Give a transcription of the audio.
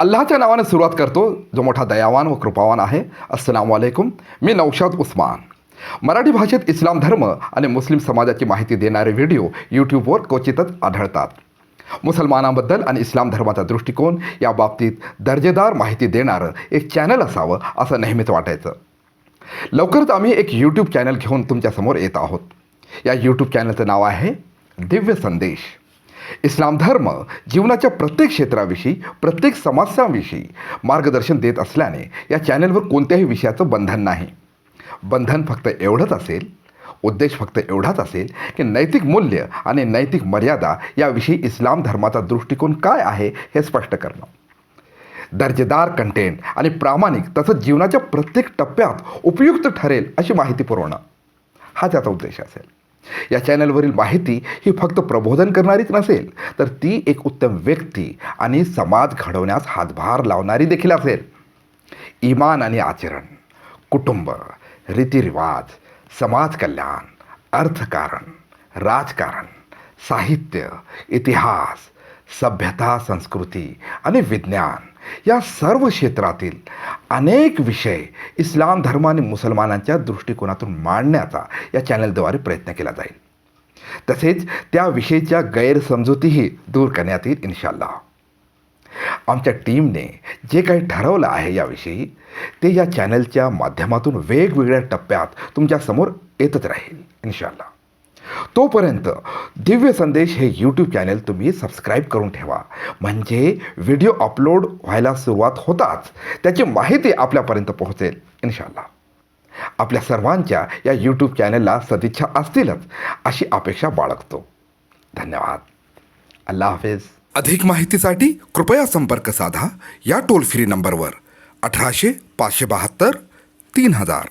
अल्लाच्या नावाने सुरुवात करतो. जो मोठा दयावान व कृपावान आहे. अस्सलाम वालेकुम मी नौशाद उस्मान. मराठी भाषेत इस्लाम धर्म आणि मुस्लिम समाजाची माहिती देणारे व्हिडिओ यूट्यूबवर क्वचितच आढळतात. मुसलमानांबद्दल आणि इस्लाम धर्माचा दृष्टिकोन या बाबतीत दर्जेदार माहिती देणारं एक चॅनल असावं असं नेहमीच वाटायचं. लवकरच आम्ही एक यूट्यूब चॅनल घेऊन तुमच्यासमोर येत आहोत. या यूट्यूब चॅनलचं नाव आहे दिव्य संदेश. इस्लाम धर्म जीवनाच्या प्रत्येक क्षेत्राविषयी प्रत्येक समस्यांविषयी मार्गदर्शन देत असल्याने या चॅनलवर कोणत्याही विषयाचं बंधन नाही. बंधन फक्त एवढंच असेल उद्देश फक्त एवढाच असेल की नैतिक मूल्य आणि नैतिक मर्यादा याविषयी इस्लाम धर्माचा दृष्टिकोन काय आहे हे स्पष्ट करणं. दर्जेदार कंटेंट आणि प्रामाणिक तसंच जीवनाच्या प्रत्येक टप्प्यात उपयुक्त ठरेल अशी माहिती पुरवणं. हा त्याचा उद्देश असेल. या चॅनलवरील माहिती ही फक्त प्रबोधन करणारीच नसेल तर ती एक उत्तम व्यक्ती आणि समाज घडवण्यास हातभार लावणारी देखील असेल. इमान आणि आचरण कुटुंब रीतिरिवाज समाजकल्याण अर्थकारण राजकारण साहित्य इतिहास सभ्यता संस्कृती आणि विज्ञान या सर्व क्षेत्रातील अनेक विषय इस्लाम धर्म आणि मुसलमानांच्या दृष्टिकोनातून मांडण्याचा या चॅनलद्वारे प्रयत्न केला जाईल. तसेच त्याविषयीच्या गैरसमजुतीही दूर करण्यात येईल इन्शाल्ला आमच्या टीमने जे काही ठरवलं आहे याविषयी ते या चॅनलच्या माध्यमातून वेगवेगळ्या टप्प्यात तुमच्यासमोर येतच राहील इन्शाल्ला तोपर्यंत दिव्य संदेश हे यूट्यूब चॅनल तुम्ही सबस्क्राईब करून ठेवा. म्हणजे व्हिडिओ अपलोड व्हायला सुरुवात होताच. त्याची माहिती आपल्यापर्यंत पोहोचेल इन्शाल्लाह. आपल्या सर्वांच्या या यूट्यूब चॅनलला सदिच्छा असतीलच अशी अपेक्षा बाळगतो. धन्यवाद. अल्लाह हाफिज. अधिक माहितीसाठी कृपया संपर्क साधा या टोल फ्री नंबरवर अठराशे पाचशे बहात्तर तीन हजार.